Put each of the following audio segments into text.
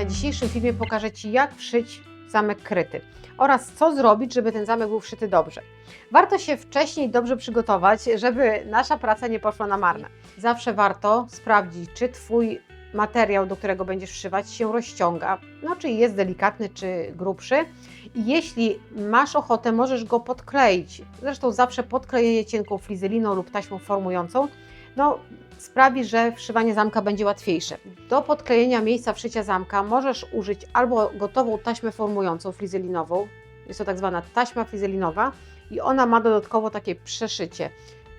na dzisiejszym filmie pokażę Ci, jak wszyć zamek kryty oraz co zrobić, żeby ten zamek był wszyty dobrze. Warto się wcześniej dobrze przygotować, żeby nasza praca nie poszła na marne. Zawsze warto sprawdzić, czy Twój materiał, do którego będziesz wszywać, się rozciąga, no czy jest delikatny, czy grubszy. I jeśli masz ochotę, możesz go podkleić. Zresztą zawsze podklejenie cienką flizeliną lub taśmą formującą no, sprawi, że wszywanie zamka będzie łatwiejsze. Do podklejenia miejsca wszycia zamka możesz użyć albo gotową taśmę formującą flizelinową, jest to tak zwana taśma flizelinowa i ona ma dodatkowo takie przeszycie,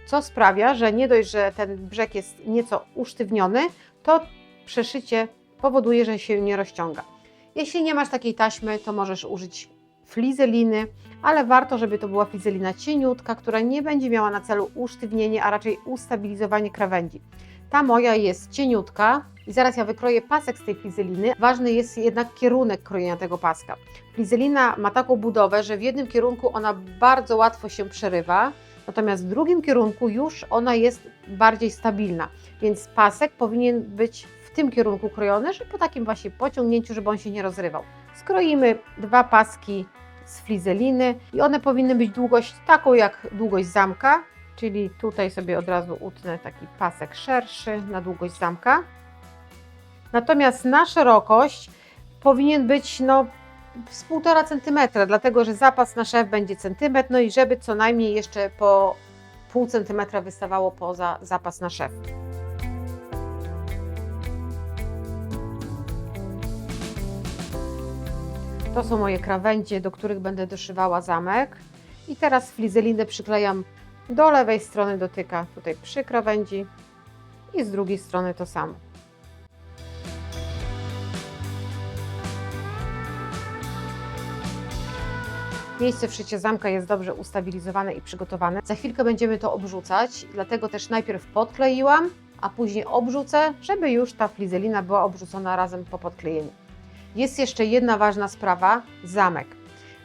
co sprawia, że nie dość, że ten brzeg jest nieco usztywniony, to przeszycie powoduje, że się nie rozciąga. Jeśli nie masz takiej taśmy, to możesz użyć flizeliny, ale warto, żeby to była flizelina cieniutka, która nie będzie miała na celu usztywnienie, a raczej ustabilizowanie krawędzi. Ta moja jest cieniutka i zaraz ja wykroję pasek z tej flizeliny. Ważny jest jednak kierunek krojenia tego paska. Flizelina ma taką budowę, że w jednym kierunku ona bardzo łatwo się przerywa, natomiast w drugim kierunku już ona jest bardziej stabilna, więc pasek powinien być w tym kierunku krojony, że po takim właśnie pociągnięciu, żeby on się nie rozrywał. Skroimy dwa paski z flizeliny i one powinny być długość taką jak długość zamka, czyli tutaj sobie od razu utnę taki pasek szerszy na długość zamka. Natomiast na szerokość powinien być no z 1,5 cm, dlatego że zapas na szef będzie centymetr, no i żeby co najmniej jeszcze po pół centymetra wystawało poza zapas na szef. To są moje krawędzie, do których będę doszywała zamek. I teraz flizelinę przyklejam do lewej strony dotyka tutaj przy krawędzi i z drugiej strony to samo. Miejsce wszycia zamka jest dobrze ustabilizowane i przygotowane. Za chwilkę będziemy to obrzucać, dlatego też najpierw podkleiłam, a później obrzucę, żeby już ta flizelina była obrzucona razem po podklejeniu. Jest jeszcze jedna ważna sprawa zamek.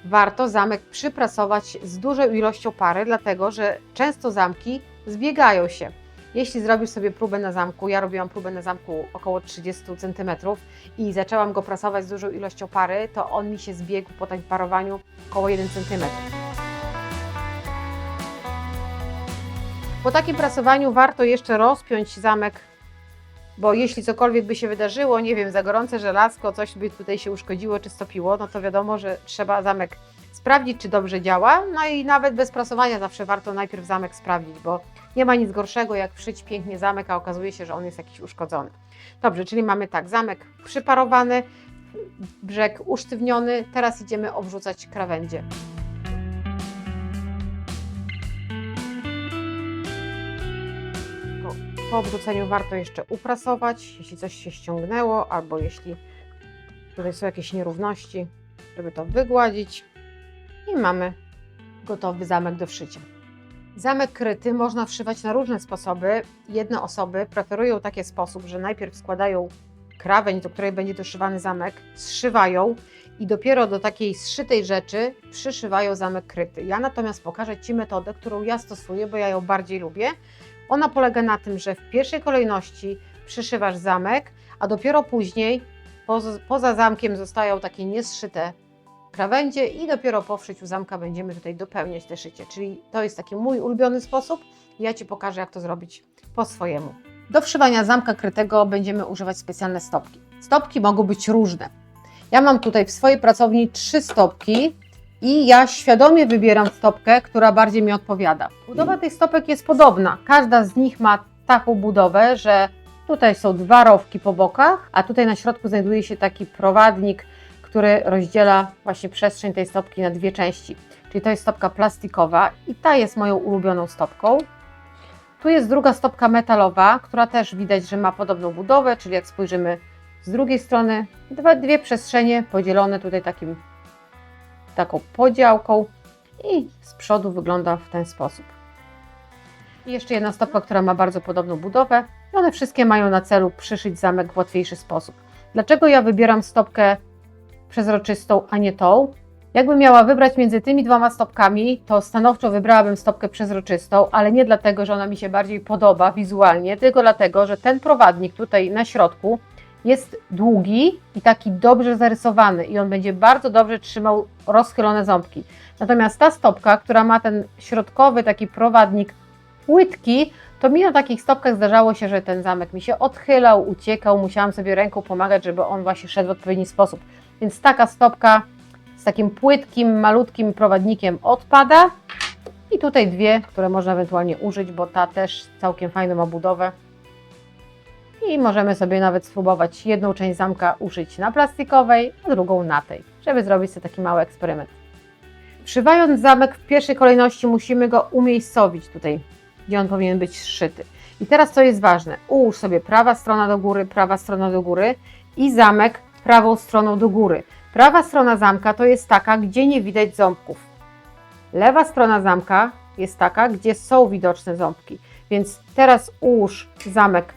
Warto zamek przyprasować z dużą ilością pary, dlatego że często zamki zbiegają się. Jeśli zrobisz sobie próbę na zamku, ja robiłam próbę na zamku około 30 cm i zaczęłam go prasować z dużą ilością pary, to on mi się zbiegł po takim parowaniu około 1 cm. Po takim prasowaniu warto jeszcze rozpiąć zamek bo jeśli cokolwiek by się wydarzyło, nie wiem, za gorące żelazko, coś by tutaj się uszkodziło czy stopiło, no to wiadomo, że trzeba zamek sprawdzić, czy dobrze działa. No i nawet bez prasowania zawsze warto najpierw zamek sprawdzić, bo nie ma nic gorszego jak wszyć pięknie zamek, a okazuje się, że on jest jakiś uszkodzony. Dobrze, czyli mamy tak, zamek przyparowany, brzeg usztywniony, teraz idziemy obrzucać krawędzie. Po obrzuceniu warto jeszcze uprasować, jeśli coś się ściągnęło, albo jeśli tutaj są jakieś nierówności, żeby to wygładzić. I mamy gotowy zamek do wszycia. Zamek kryty można wszywać na różne sposoby. Jedne osoby preferują taki sposób, że najpierw składają krawędź, do której będzie doszywany zamek, zszywają i dopiero do takiej zszytej rzeczy przyszywają zamek kryty. Ja natomiast pokażę Ci metodę, którą ja stosuję, bo ja ją bardziej lubię. Ona polega na tym, że w pierwszej kolejności przyszywasz zamek, a dopiero później poza, zamkiem zostają takie niezszyte krawędzie i dopiero po wszyciu zamka będziemy tutaj dopełniać te szycie. Czyli to jest taki mój ulubiony sposób. Ja Ci pokażę, jak to zrobić po swojemu. Do wszywania zamka krytego będziemy używać specjalne stopki. Stopki mogą być różne. Ja mam tutaj w swojej pracowni trzy stopki i ja świadomie wybieram stopkę, która bardziej mi odpowiada. Budowa tych stopek jest podobna. Każda z nich ma taką budowę, że tutaj są dwa rowki po bokach, a tutaj na środku znajduje się taki prowadnik, który rozdziela właśnie przestrzeń tej stopki na dwie części. Czyli to jest stopka plastikowa i ta jest moją ulubioną stopką. Tu jest druga stopka metalowa, która też widać, że ma podobną budowę, czyli jak spojrzymy z drugiej strony, dwa, dwie przestrzenie podzielone tutaj takim taką podziałką i z przodu wygląda w ten sposób. I jeszcze jedna stopka, która ma bardzo podobną budowę. I one wszystkie mają na celu przyszyć zamek w łatwiejszy sposób. Dlaczego ja wybieram stopkę przezroczystą, a nie tą? Jakbym miała wybrać między tymi dwoma stopkami, to stanowczo wybrałabym stopkę przezroczystą, ale nie dlatego, że ona mi się bardziej podoba wizualnie, tylko dlatego, że ten prowadnik tutaj na środku jest długi i taki dobrze zarysowany i on będzie bardzo dobrze trzymał rozchylone ząbki. Natomiast ta stopka, która ma ten środkowy taki prowadnik płytki, to mi na takich stopkach zdarzało się, że ten zamek mi się odchylał, uciekał, musiałam sobie ręką pomagać, żeby on właśnie szedł w odpowiedni sposób. Więc taka stopka z takim płytkim, malutkim prowadnikiem odpada. I tutaj dwie, które można ewentualnie użyć, bo ta też całkiem fajną ma budowę. I możemy sobie nawet spróbować jedną część zamka uszyć na plastikowej, a drugą na tej, żeby zrobić sobie taki mały eksperyment. Przywając zamek w pierwszej kolejności musimy go umiejscowić tutaj, gdzie on powinien być zszyty. I teraz co jest ważne, ułóż sobie prawa strona do góry, prawa strona do góry i zamek prawą stroną do góry. Prawa strona zamka to jest taka, gdzie nie widać ząbków. Lewa strona zamka jest taka, gdzie są widoczne ząbki. Więc teraz ułóż zamek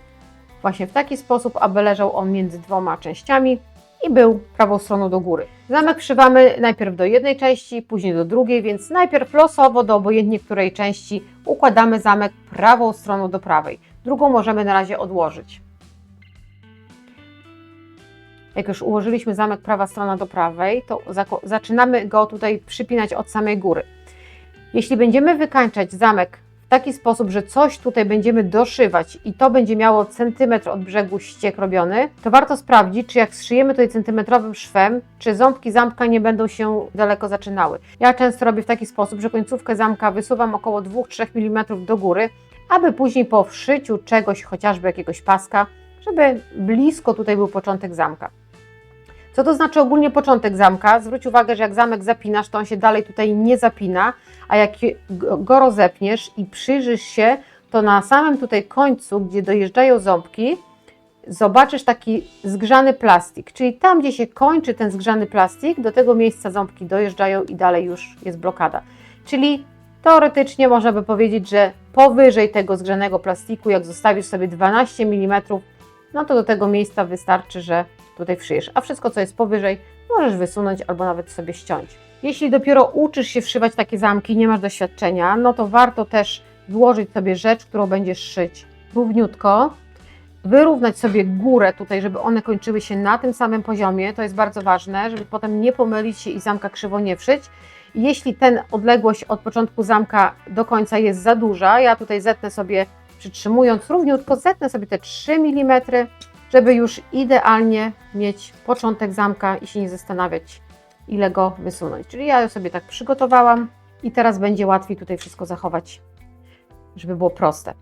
właśnie w taki sposób, aby leżał on między dwoma częściami i był prawą stroną do góry. Zamek przywamy najpierw do jednej części, później do drugiej, więc najpierw losowo do obojętnie której części układamy zamek prawą stroną do prawej. Drugą możemy na razie odłożyć. Jak już ułożyliśmy zamek prawa strona do prawej, to zaczynamy go tutaj przypinać od samej góry. Jeśli będziemy wykańczać zamek taki sposób, że coś tutaj będziemy doszywać i to będzie miało centymetr od brzegu ściek robiony, to warto sprawdzić, czy jak zszyjemy tutaj centymetrowym szwem, czy ząbki zamka nie będą się daleko zaczynały. Ja często robię w taki sposób, że końcówkę zamka wysuwam około 2-3 mm do góry, aby później po wszyciu czegoś, chociażby jakiegoś paska, żeby blisko tutaj był początek zamka. Co to znaczy ogólnie początek zamka? Zwróć uwagę, że jak zamek zapinasz, to on się dalej tutaj nie zapina, a jak go rozepniesz i przyjrzysz się, to na samym tutaj końcu, gdzie dojeżdżają ząbki, zobaczysz taki zgrzany plastik, czyli tam, gdzie się kończy ten zgrzany plastik, do tego miejsca ząbki dojeżdżają i dalej już jest blokada. Czyli teoretycznie można by powiedzieć, że powyżej tego zgrzanego plastiku, jak zostawisz sobie 12 mm, no to do tego miejsca wystarczy, że tutaj wszyjesz, a wszystko, co jest powyżej, możesz wysunąć albo nawet sobie ściąć. Jeśli dopiero uczysz się wszywać takie zamki, nie masz doświadczenia, no to warto też włożyć sobie rzecz, którą będziesz szyć równiutko, wyrównać sobie górę tutaj, żeby one kończyły się na tym samym poziomie, to jest bardzo ważne, żeby potem nie pomylić się i zamka krzywo nie wszyć. Jeśli ten odległość od początku zamka do końca jest za duża, ja tutaj zetnę sobie, przytrzymując równiutko, zetnę sobie te 3 mm, żeby już idealnie mieć początek zamka i się nie zastanawiać, ile go wysunąć. Czyli ja sobie tak przygotowałam i teraz będzie łatwiej tutaj wszystko zachować, żeby było proste.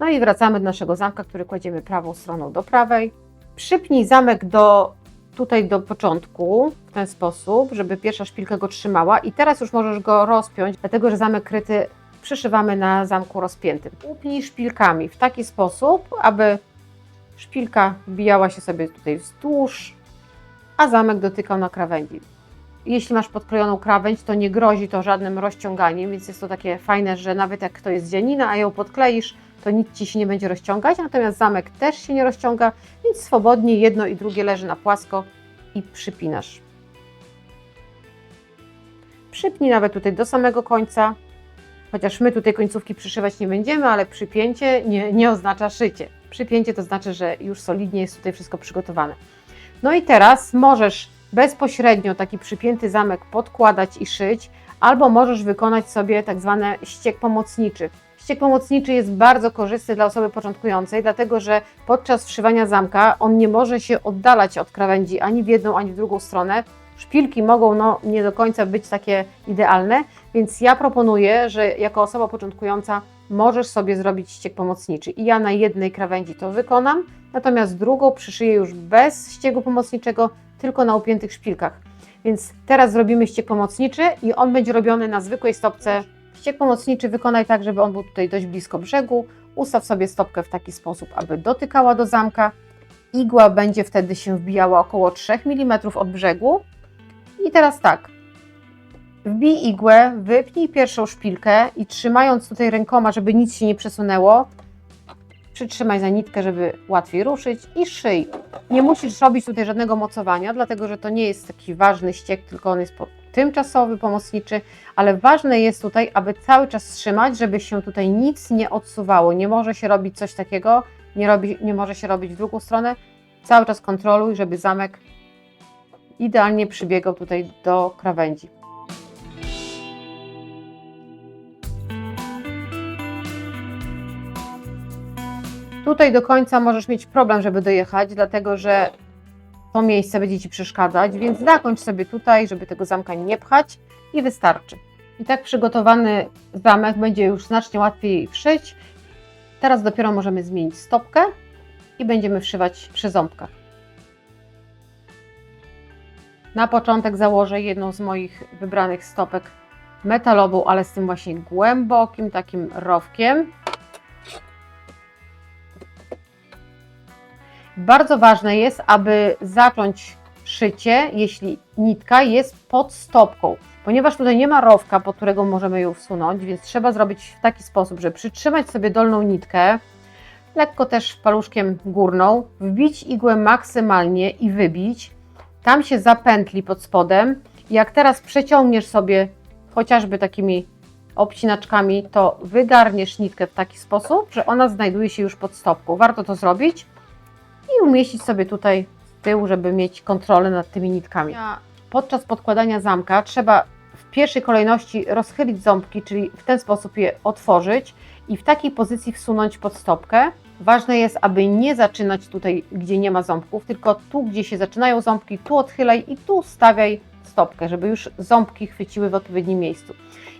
No i wracamy do naszego zamka, który kładziemy prawą stroną do prawej. Przypnij zamek do tutaj do początku w ten sposób, żeby pierwsza szpilka go trzymała i teraz już możesz go rozpiąć, dlatego że zamek kryty przyszywamy na zamku rozpiętym. Upnij szpilkami w taki sposób, aby Szpilka wbijała się sobie tutaj wzdłuż, a zamek dotykał na krawędzi. Jeśli masz podkrojoną krawędź, to nie grozi to żadnym rozciąganiem, więc jest to takie fajne, że nawet jak to jest dzianina, a ją podkleisz, to nic Ci się nie będzie rozciągać, natomiast zamek też się nie rozciąga, więc swobodnie jedno i drugie leży na płasko i przypinasz. Przypnij nawet tutaj do samego końca, chociaż my tutaj końcówki przyszywać nie będziemy, ale przypięcie nie, nie oznacza szycie. Przypięcie to znaczy, że już solidnie jest tutaj wszystko przygotowane. No i teraz możesz bezpośrednio taki przypięty zamek podkładać i szyć, albo możesz wykonać sobie tak zwany ściek pomocniczy. Ściek pomocniczy jest bardzo korzystny dla osoby początkującej, dlatego że podczas wszywania zamka on nie może się oddalać od krawędzi ani w jedną, ani w drugą stronę. Szpilki mogą no, nie do końca być takie idealne, więc ja proponuję, że jako osoba początkująca możesz sobie zrobić ściek pomocniczy. I ja na jednej krawędzi to wykonam, natomiast drugą przyszyję już bez ściegu pomocniczego, tylko na upiętych szpilkach. Więc teraz zrobimy ściek pomocniczy i on będzie robiony na zwykłej stopce. Ściek pomocniczy wykonaj tak, żeby on był tutaj dość blisko brzegu. Ustaw sobie stopkę w taki sposób, aby dotykała do zamka. Igła będzie wtedy się wbijała około 3 mm od brzegu. I teraz tak, Wbij igłę, wypnij pierwszą szpilkę i trzymając tutaj rękoma, żeby nic się nie przesunęło, przytrzymaj za nitkę, żeby łatwiej ruszyć i szyj. Nie musisz robić tutaj żadnego mocowania, dlatego że to nie jest taki ważny ściek, tylko on jest tymczasowy, pomocniczy, ale ważne jest tutaj, aby cały czas trzymać, żeby się tutaj nic nie odsuwało. Nie może się robić coś takiego, nie, robi, nie może się robić w drugą stronę, Cały czas kontroluj, żeby zamek idealnie przybiegał tutaj do krawędzi. Tutaj do końca możesz mieć problem, żeby dojechać, dlatego że to miejsce będzie Ci przeszkadzać, więc zakończ sobie tutaj, żeby tego zamka nie pchać i wystarczy. I tak przygotowany zamek będzie już znacznie łatwiej wszyć. Teraz dopiero możemy zmienić stopkę i będziemy wszywać przy ząbkach. Na początek założę jedną z moich wybranych stopek metalową, ale z tym właśnie głębokim takim rowkiem. Bardzo ważne jest, aby zacząć szycie, jeśli nitka jest pod stopką, ponieważ tutaj nie ma rowka, pod którego możemy ją wsunąć, więc trzeba zrobić w taki sposób, że przytrzymać sobie dolną nitkę, lekko też paluszkiem górną, wbić igłę maksymalnie i wybić. Tam się zapętli pod spodem. Jak teraz przeciągniesz sobie chociażby takimi obcinaczkami, to wygarniesz nitkę w taki sposób, że ona znajduje się już pod stopką. Warto to zrobić i umieścić sobie tutaj z tyłu, żeby mieć kontrolę nad tymi nitkami. Podczas podkładania zamka trzeba w pierwszej kolejności rozchylić ząbki, czyli w ten sposób je otworzyć i w takiej pozycji wsunąć pod stopkę. Ważne jest, aby nie zaczynać tutaj, gdzie nie ma ząbków, tylko tu, gdzie się zaczynają ząbki, tu odchylaj i tu stawiaj stopkę, żeby już ząbki chwyciły w odpowiednim miejscu.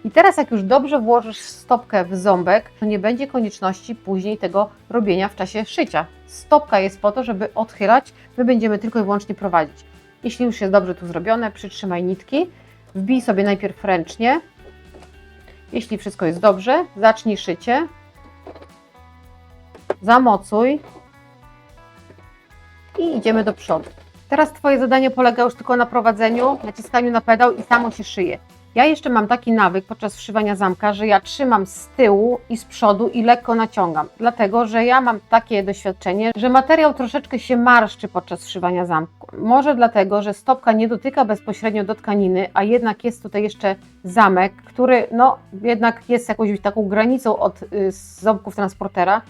I teraz, jak już dobrze włożysz stopkę w ząbek, to nie będzie konieczności później tego robienia w czasie szycia. Stopka jest po to, żeby odchylać, my będziemy tylko i wyłącznie prowadzić. Jeśli już jest dobrze tu zrobione, przytrzymaj nitki, wbij sobie najpierw ręcznie. Jeśli wszystko jest dobrze, zacznij szycie. Zamocuj i idziemy do przodu. Teraz Twoje zadanie polega już tylko na prowadzeniu, naciskaniu na pedał i samo się szyje. Ja jeszcze mam taki nawyk podczas wszywania zamka, że ja trzymam z tyłu i z przodu i lekko naciągam, dlatego że ja mam takie doświadczenie, że materiał troszeczkę się marszczy podczas wszywania zamku. Może dlatego, że stopka nie dotyka bezpośrednio do tkaniny, a jednak jest tutaj jeszcze zamek, który no jednak jest jakąś taką granicą od y, ząbków transportera.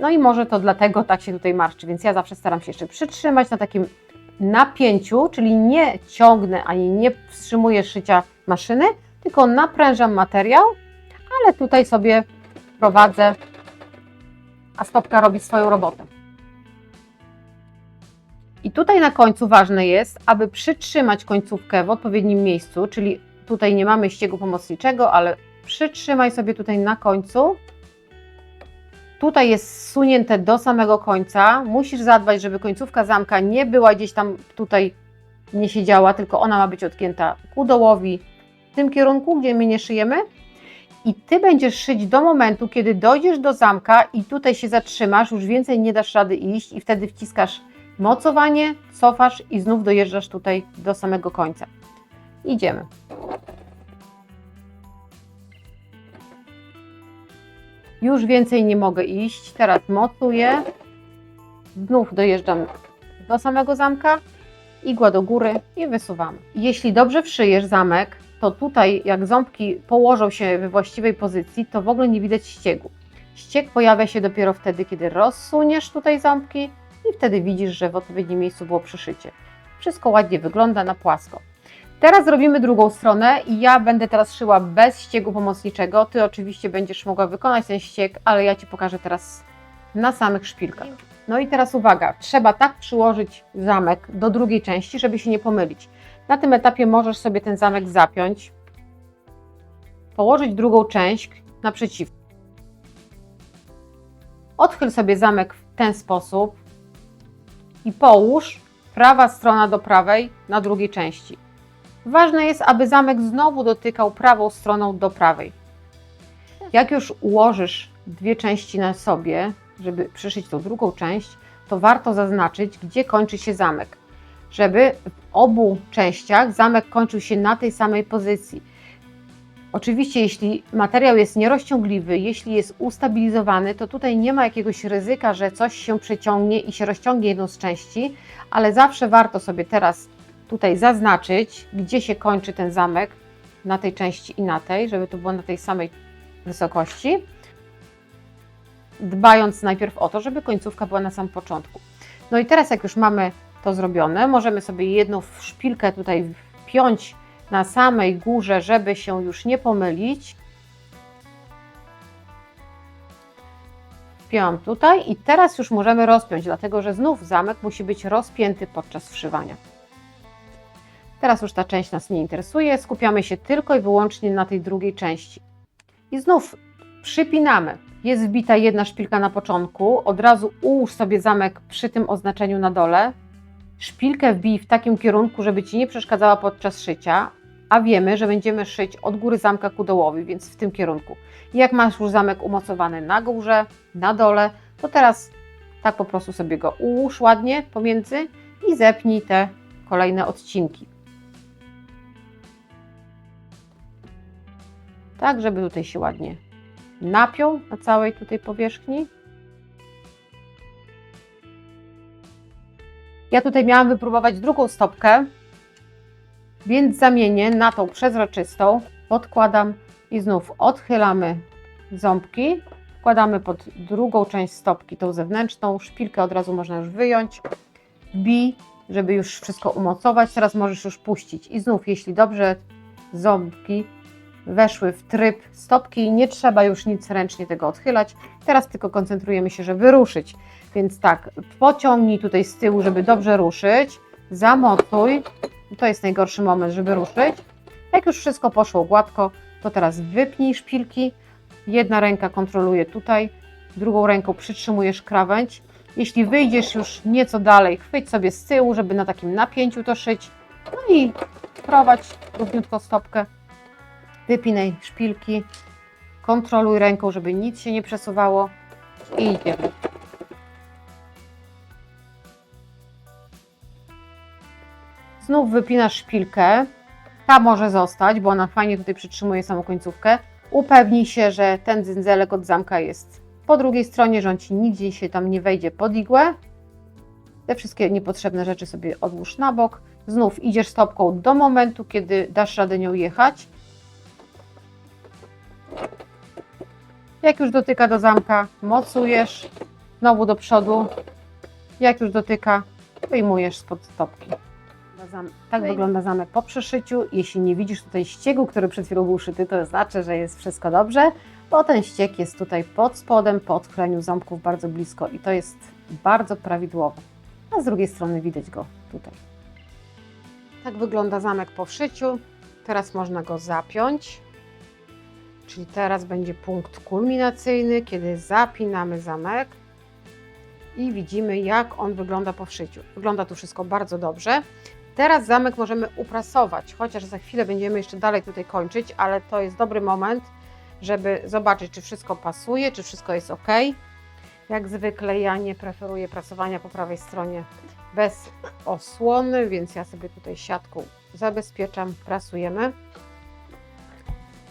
No i może to dlatego tak się tutaj marszczy, więc ja zawsze staram się jeszcze przytrzymać na takim napięciu, czyli nie ciągnę ani nie wstrzymuję szycia maszyny, tylko naprężam materiał, ale tutaj sobie prowadzę, a stopka robi swoją robotę. I tutaj na końcu ważne jest, aby przytrzymać końcówkę w odpowiednim miejscu, czyli tutaj nie mamy ściegu pomocniczego, ale przytrzymaj sobie tutaj na końcu. Tutaj jest sunięte do samego końca. Musisz zadbać, żeby końcówka zamka nie była gdzieś tam tutaj nie siedziała, tylko ona ma być odgięta ku dołowi w tym kierunku, gdzie my nie szyjemy. I ty będziesz szyć do momentu, kiedy dojdziesz do zamka i tutaj się zatrzymasz, już więcej nie dasz rady iść i wtedy wciskasz mocowanie, cofasz i znów dojeżdżasz tutaj do samego końca. Idziemy. Już więcej nie mogę iść. Teraz mocuję. Znów dojeżdżam do samego zamka. Igła do góry i wysuwamy. Jeśli dobrze wszyjesz zamek, to tutaj jak ząbki położą się we właściwej pozycji, to w ogóle nie widać ściegu. Ścieg pojawia się dopiero wtedy, kiedy rozsuniesz tutaj ząbki i wtedy widzisz, że w odpowiednim miejscu było przyszycie. Wszystko ładnie wygląda na płasko. Teraz zrobimy drugą stronę i ja będę teraz szyła bez ściegu pomocniczego. Ty oczywiście będziesz mogła wykonać ten ścieg, ale ja Ci pokażę teraz na samych szpilkach. No i teraz uwaga, trzeba tak przyłożyć zamek do drugiej części, żeby się nie pomylić. Na tym etapie możesz sobie ten zamek zapiąć, położyć drugą część naprzeciw. Odchyl sobie zamek w ten sposób i połóż prawa strona do prawej na drugiej części. Ważne jest, aby zamek znowu dotykał prawą stroną do prawej. Jak już ułożysz dwie części na sobie, żeby przyszyć tą drugą część, to warto zaznaczyć, gdzie kończy się zamek, żeby w obu częściach zamek kończył się na tej samej pozycji. Oczywiście, jeśli materiał jest nierozciągliwy, jeśli jest ustabilizowany, to tutaj nie ma jakiegoś ryzyka, że coś się przeciągnie i się rozciągnie jedną z części, ale zawsze warto sobie teraz tutaj zaznaczyć, gdzie się kończy ten zamek na tej części i na tej, żeby to było na tej samej wysokości, dbając najpierw o to, żeby końcówka była na samym początku. No i teraz jak już mamy to zrobione, możemy sobie jedną szpilkę tutaj wpiąć na samej górze, żeby się już nie pomylić. Wpięłam tutaj i teraz już możemy rozpiąć, dlatego że znów zamek musi być rozpięty podczas wszywania. Teraz już ta część nas nie interesuje, skupiamy się tylko i wyłącznie na tej drugiej części. I znów przypinamy. Jest wbita jedna szpilka na początku, od razu ułóż sobie zamek przy tym oznaczeniu na dole. Szpilkę wbij w takim kierunku, żeby Ci nie przeszkadzała podczas szycia, a wiemy, że będziemy szyć od góry zamka ku dołowi, więc w tym kierunku. Jak masz już zamek umocowany na górze, na dole, to teraz tak po prostu sobie go ułóż ładnie pomiędzy i zepnij te kolejne odcinki. Tak, żeby tutaj się ładnie napiął na całej tutaj powierzchni. Ja tutaj miałam wypróbować drugą stopkę, więc zamienię na tą przezroczystą, podkładam i znów odchylamy ząbki, wkładamy pod drugą część stopki, tą zewnętrzną, szpilkę od razu można już wyjąć, bij, żeby już wszystko umocować, teraz możesz już puścić. I znów, jeśli dobrze ząbki weszły w tryb stopki, nie trzeba już nic ręcznie tego odchylać, teraz tylko koncentrujemy się, żeby ruszyć, więc tak, pociągnij tutaj z tyłu, żeby dobrze ruszyć, zamocuj, to jest najgorszy moment, żeby ruszyć. Jak już wszystko poszło gładko, to teraz wypnij szpilki. Jedna ręka kontroluje tutaj, drugą ręką przytrzymujesz krawędź. Jeśli wyjdziesz już nieco dalej, chwyć sobie z tyłu, żeby na takim napięciu to szyć. No i prowadź równiutko stopkę. Wypinaj szpilki. Kontroluj ręką, żeby nic się nie przesuwało. I idziemy. Znów wypinasz szpilkę. Ta może zostać, bo ona fajnie tutaj przytrzymuje samą końcówkę. Upewnij się, że ten dzynzelek od zamka jest po drugiej stronie, że on Ci nigdzie się tam nie wejdzie pod igłę. Te wszystkie niepotrzebne rzeczy sobie odłóż na bok. Znów idziesz stopką do momentu, kiedy dasz radę nią jechać. Jak już dotyka do zamka, mocujesz. Znowu do przodu. Jak już dotyka, wyjmujesz spod stopki. Tak wygląda zamek po przeszyciu. Jeśli nie widzisz tutaj ściegu, który przed chwilą był szyty, to znaczy, że jest wszystko dobrze, bo ten ścieg jest tutaj pod spodem, po odkleniu ząbków bardzo blisko i to jest bardzo prawidłowo. A z drugiej strony widać go tutaj. Tak wygląda zamek po wszyciu. Teraz można go zapiąć. Czyli teraz będzie punkt kulminacyjny, kiedy zapinamy zamek i widzimy, jak on wygląda po wszyciu. Wygląda tu wszystko bardzo dobrze. Teraz zamek możemy uprasować, chociaż za chwilę będziemy jeszcze dalej tutaj kończyć, ale to jest dobry moment, żeby zobaczyć, czy wszystko pasuje, czy wszystko jest ok. Jak zwykle ja nie preferuję prasowania po prawej stronie bez osłony, więc ja sobie tutaj siatką zabezpieczam, prasujemy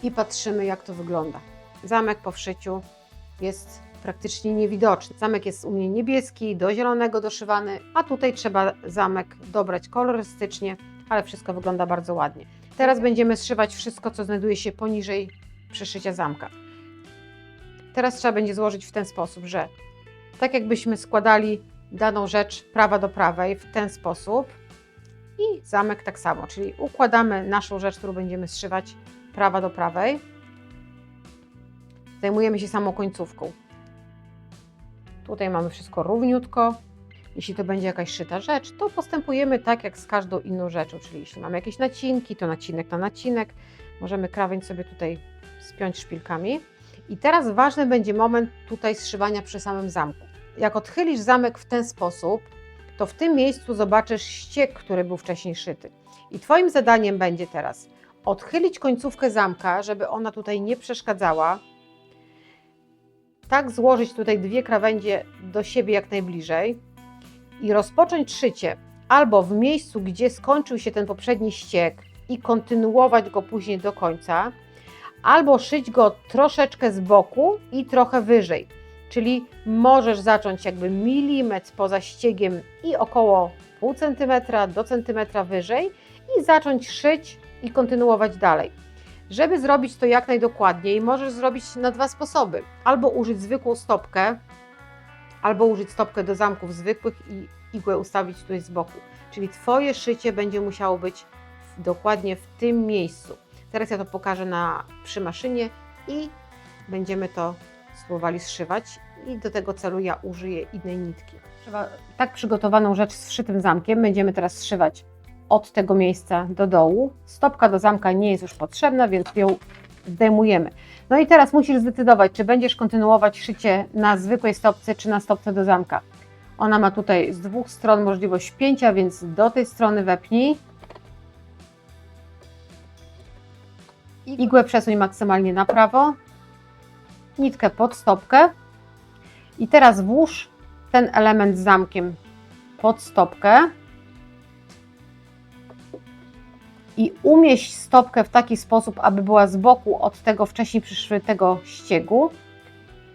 i patrzymy, jak to wygląda. Zamek po wszyciu jest praktycznie niewidoczny. Zamek jest u mnie niebieski, do zielonego doszywany, a tutaj trzeba zamek dobrać kolorystycznie, ale wszystko wygląda bardzo ładnie. Teraz będziemy zszywać wszystko, co znajduje się poniżej przeszycia zamka. Teraz trzeba będzie złożyć w ten sposób, że tak jakbyśmy składali daną rzecz prawa do prawej w ten sposób i zamek tak samo, czyli układamy naszą rzecz, którą będziemy zszywać prawa do prawej. Zajmujemy się samą końcówką. Tutaj mamy wszystko równiutko. Jeśli to będzie jakaś szyta rzecz, to postępujemy tak jak z każdą inną rzeczą, czyli jeśli mamy jakieś nacinki, to nacinek na nacinek. Możemy krawędź sobie tutaj spiąć szpilkami. I teraz ważny będzie moment tutaj zszywania przy samym zamku. Jak odchylisz zamek w ten sposób, to w tym miejscu zobaczysz ściek, który był wcześniej szyty. I Twoim zadaniem będzie teraz odchylić końcówkę zamka, żeby ona tutaj nie przeszkadzała, tak złożyć tutaj dwie krawędzie do siebie jak najbliżej i rozpocząć szycie albo w miejscu, gdzie skończył się ten poprzedni ściek i kontynuować go później do końca, albo szyć go troszeczkę z boku i trochę wyżej. Czyli możesz zacząć jakby milimetr poza ściegiem i około pół centymetra do centymetra wyżej i zacząć szyć i kontynuować dalej. Żeby zrobić to jak najdokładniej, możesz zrobić na dwa sposoby. Albo użyć zwykłą stopkę, albo użyć stopkę do zamków zwykłych i, igłę ustawić tutaj z boku. Czyli Twoje szycie będzie musiało być dokładnie w tym miejscu. Teraz ja to pokażę na, przy maszynie i będziemy to spróbowali zszywać i do tego celu ja użyję innej nitki. Trzeba tak przygotowaną rzecz z wszytym zamkiem będziemy teraz zszywać od tego miejsca do dołu. Stopka do zamka nie jest już potrzebna, więc ją zdejmujemy. No i teraz musisz zdecydować, czy będziesz kontynuować szycie na zwykłej stopce, czy na stopce do zamka. Ona ma tutaj z dwóch stron możliwość pięcia, więc do tej strony wepnij. Igłę przesuń maksymalnie na prawo. Nitkę pod stopkę. I teraz włóż ten element z zamkiem pod stopkę. I umieść stopkę w taki sposób, aby była z boku od tego wcześniej przyszytego ściegu.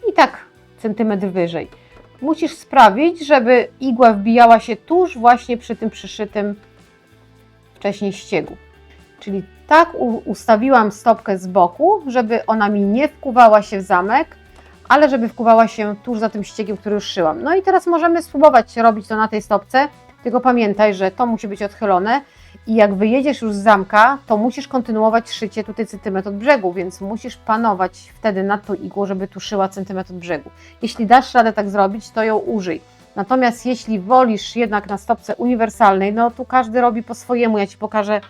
I tak centymetr wyżej. Musisz sprawić, żeby igła wbijała się tuż właśnie przy tym przyszytym wcześniej ściegu. Czyli tak ustawiłam stopkę z boku, żeby ona mi nie wkuwała się w zamek, ale żeby wkuwała się tuż za tym ściegiem, który już szyłam. No i teraz możemy spróbować robić to na tej stopce, tylko pamiętaj, że to musi być odchylone i jak wyjedziesz już z zamka, to musisz kontynuować szycie tutaj centymetr od brzegu, więc musisz panować wtedy nad tą igłą, żeby tu szyła centymetr od brzegu. Jeśli dasz radę tak zrobić, to ją użyj. Natomiast jeśli wolisz jednak na stopce uniwersalnej, no tu każdy robi po swojemu. Ja Ci pokażę,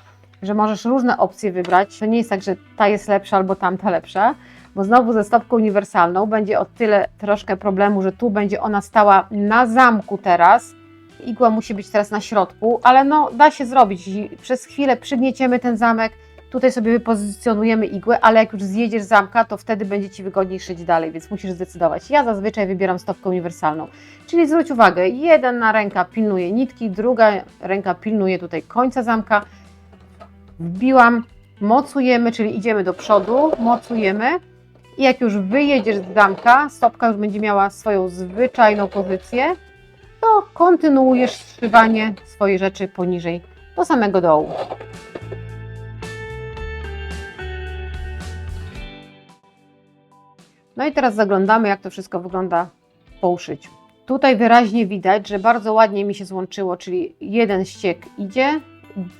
że możesz różne opcje wybrać. To nie jest tak, że ta jest lepsza albo tamta lepsza, bo znowu ze stopką uniwersalną będzie o tyle troszkę problemu, że tu będzie ona stała na zamku teraz. Igła musi być teraz na środku, ale no da się zrobić. Przez chwilę przygnieciemy ten zamek, tutaj sobie wypozycjonujemy igłę, ale jak już zjedziesz zamka, to wtedy będzie Ci wygodniej szyć dalej, więc musisz zdecydować. Ja zazwyczaj wybieram stopkę uniwersalną. Czyli zwróć uwagę, jedna ręka pilnuje nitki, druga ręka pilnuje tutaj końca zamka. Wbiłam, mocujemy, czyli idziemy do przodu, mocujemy i jak już wyjedziesz z zamka, stopka już będzie miała swoją zwyczajną pozycję, to kontynuujesz zszywanie swojej rzeczy poniżej do samego dołu. No i teraz zaglądamy, jak to wszystko wygląda po uszyciu. Tutaj wyraźnie widać, że bardzo ładnie mi się złączyło, czyli jeden ściek idzie,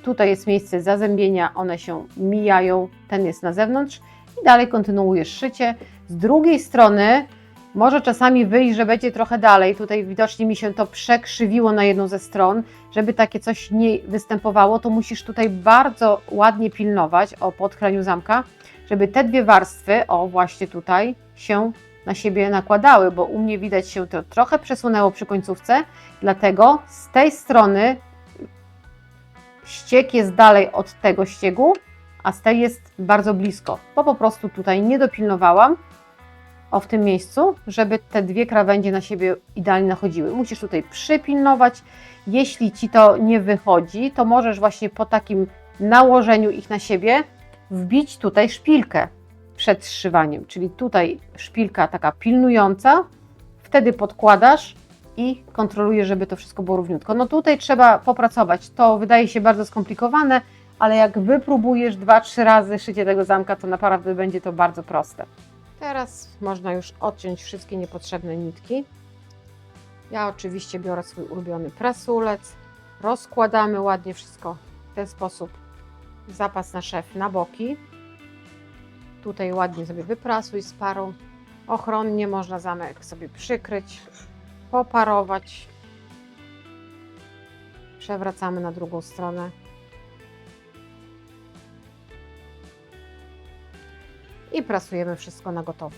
tutaj jest miejsce zazębienia, one się mijają, ten jest na zewnątrz i dalej kontynuujesz szycie. Z drugiej strony może czasami wyjść, że będzie trochę dalej. Tutaj widocznie mi się to przekrzywiło na jedną ze stron. Żeby takie coś nie występowało, to musisz tutaj bardzo ładnie pilnować o podchraniu zamka, żeby te dwie warstwy, o właśnie tutaj, się na siebie nakładały, bo u mnie widać się to trochę przesunęło przy końcówce, dlatego z tej strony ściek jest dalej od tego ściegu, a z tej jest bardzo blisko, bo po prostu tutaj nie dopilnowałam o w tym miejscu, żeby te dwie krawędzie na siebie idealnie nachodziły. Musisz tutaj przypilnować. Jeśli Ci to nie wychodzi, to możesz właśnie po takim nałożeniu ich na siebie wbić tutaj szpilkę przed zszywaniem, czyli tutaj szpilka taka pilnująca, wtedy podkładasz i kontrolujesz, żeby to wszystko było równiutko. No tutaj trzeba popracować. To wydaje się bardzo skomplikowane, ale jak wypróbujesz dwa, trzy razy szycie tego zamka, to naprawdę będzie to bardzo proste. Teraz można już odciąć wszystkie niepotrzebne nitki. Ja oczywiście biorę swój ulubiony prasulec, rozkładamy ładnie wszystko w ten sposób. Zapas na szef na boki. Tutaj ładnie sobie wyprasuj z parą. Ochronnie można zamek sobie przykryć, poparować. Przewracamy na drugą stronę. I prasujemy wszystko na gotowo.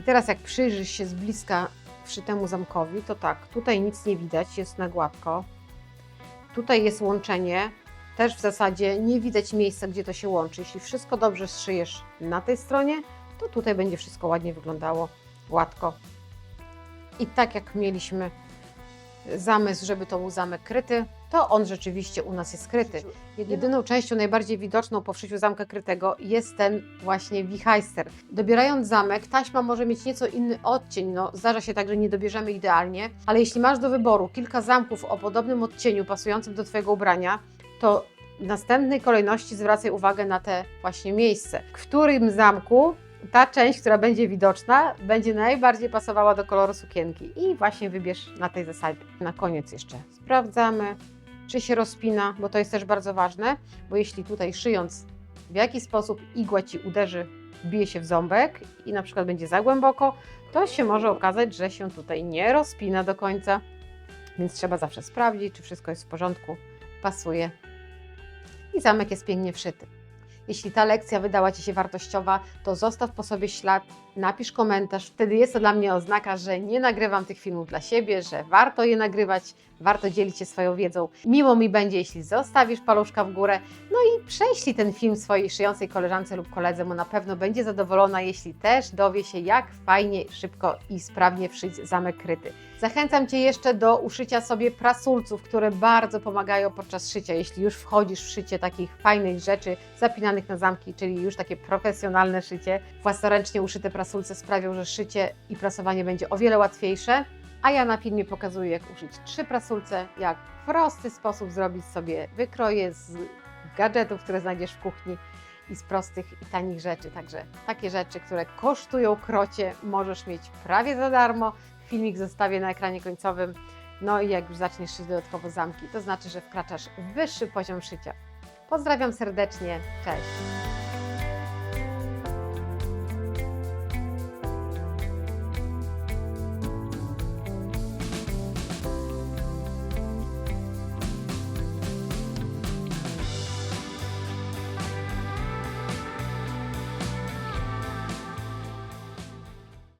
I teraz jak przyjrzysz się z bliska wszytemu zamkowi, to tak, tutaj nic nie widać, jest na gładko. Tutaj jest łączenie, też w zasadzie nie widać miejsca, gdzie to się łączy. Jeśli wszystko dobrze zszyjesz na tej stronie, to tutaj będzie wszystko ładnie wyglądało, gładko. I tak jak mieliśmy zamysł, żeby to był zamek kryty, to on rzeczywiście u nas jest kryty. Jedyną częścią najbardziej widoczną po wszyciu zamka krytego jest ten właśnie wichajster. Dobierając zamek, taśma może mieć nieco inny odcień. No, zdarza się tak, że nie dobierzemy idealnie, ale jeśli masz do wyboru kilka zamków o podobnym odcieniu pasującym do Twojego ubrania, to w następnej kolejności zwracaj uwagę na te właśnie miejsce. W którym zamku ta część, która będzie widoczna, będzie najbardziej pasowała do koloru sukienki. I właśnie wybierz na tej zasadzie. Na koniec jeszcze sprawdzamy, czy się rozpina, bo to jest też bardzo ważne, bo jeśli tutaj szyjąc w jaki sposób igła Ci uderzy, wbije się w ząbek i na przykład będzie za głęboko, to się może okazać, że się tutaj nie rozpina do końca. Więc trzeba zawsze sprawdzić, czy wszystko jest w porządku, pasuje i zamek jest pięknie wszyty. Jeśli ta lekcja wydała Ci się wartościowa, to zostaw po sobie ślad, napisz komentarz. Wtedy jest to dla mnie oznaka, że nie nagrywam tych filmów dla siebie, że warto je nagrywać, warto dzielić się swoją wiedzą. Miło mi będzie, jeśli zostawisz paluszka w górę, no i prześlij ten film swojej szyjącej koleżance lub koledze, bo na pewno będzie zadowolona, jeśli też dowie się, jak fajnie, szybko i sprawnie wszyć zamek kryty. Zachęcam Cię jeszcze do uszycia sobie prasulców, które bardzo pomagają podczas szycia. Jeśli już wchodzisz w szycie takich fajnych rzeczy zapinanych na zamki, czyli już takie profesjonalne szycie, własnoręcznie uszyte prasulce sprawią, że szycie i prasowanie będzie o wiele łatwiejsze. A ja na filmie pokazuję, jak uszyć trzy prasulce, jak w prosty sposób zrobić sobie wykroje z gadżetów, które znajdziesz w kuchni i z prostych i tanich rzeczy. Także takie rzeczy, które kosztują krocie, możesz mieć prawie za darmo. Filmik zostawię na ekranie końcowym. No i jak już zaczniesz szyć dodatkowo zamki, to znaczy, że wkraczasz w wyższy poziom szycia. Pozdrawiam serdecznie, cześć!